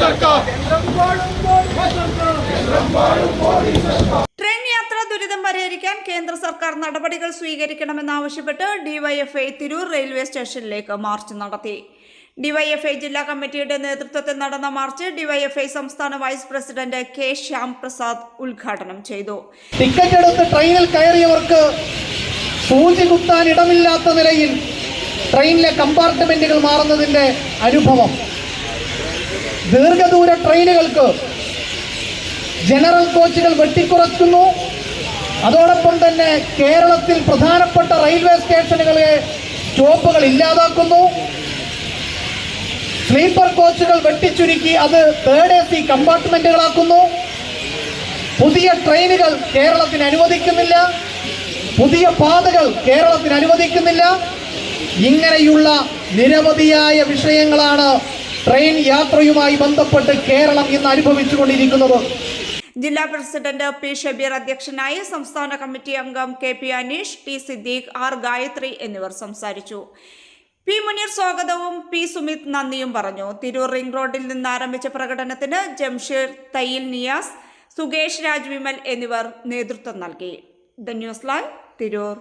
സർക്കാർ ട്രെയിൻ യാത്ര ദുരിതം പരിഹരിക്കാൻ കേന്ദ്ര സർക്കാർ നടപടികൾ സ്വീകരിക്കണമെന്നാവശ്യപ്പെട്ട് ഡിവൈഎഫ്ഐ തിരൂർ റെയിൽവേ സ്റ്റേഷനിലേക്ക് മാർച്ച് നടത്തി. ഡിവൈഎഫ്ഐ ജില്ലാ കമ്മിറ്റിയുടെ നേതൃത്വത്തിൽ നടന്ന മാർച്ച് ഡിവൈഎഫ്ഐ സംസ്ഥാന vice president K Shyam Prasad ഉദ്ഘാടനം ചെയ്തു. ടിക്കറ്റ് എടുത്ത് ട്രെയിനിൽ കയറിയവർക്ക് സൂചി കുത്താൻ ഇടമില്ലാത്ത നിലയിൽ ട്രെയിനിലെ കമ്പാർട്ട്മെന്റുകൾ മാറുന്നതിന്റെ അനുഭവം. ദീർഘദൂര ട്രെയിനുകൾക്ക് ജനറൽ കോച്ചുകൾ വെട്ടിക്കുറയ്ക്കുന്നു. അതോടൊപ്പം തന്നെ കേരളത്തിൽ പ്രധാനപ്പെട്ട റെയിൽവേ സ്റ്റേഷനുകളെ സ്റ്റോപ്പുകൾ ഇല്ലാതാക്കുന്നു. സ്ലീപ്പർ കോച്ചുകൾ വെട്ടിച്ചുരുക്കി അത് തേർഡ് എ സി കമ്പാർട്ട്മെന്റുകളാക്കുന്നു. പുതിയ ട്രെയിനുകൾ കേരളത്തിന് അനുവദിക്കുന്നില്ല. പുതിയ പാതകൾ കേരളത്തിന് അനുവദിക്കുന്നില്ല. ഇങ്ങനെയുള്ള നിരവധിയായ വിഷയങ്ങളാണ് ട്രെയിൻ യാത്രയുമായി ബന്ധപ്പെട്ട് കേരളം ഇന്ന് അനുഭവിച്ചുകൊണ്ടിരിക്കുന്നത്. ജില്ലാ പ്രസിഡന്റ് പി ഷബീർ അധ്യക്ഷനായി സംസ്ഥാന കമ്മിറ്റി അംഗം K P Aneesh T Siddique R Gayathri എന്നിവർ സംസാരിച്ചു. പി മുനീർ സ്വാഗതവും പി സുമിത് നന്ദിയും പറഞ്ഞു. തിരൂർ റിംഗ് റോഡിൽ നിന്ന് ആരംഭിച്ച പ്രകടനത്തിന് ജംഷീർ തയ്യിൽ നിയാസ് സുകേഷ് രാജ് വിമൽ എന്നിവർ നേതൃത്വം നൽകി. The news live Tirur.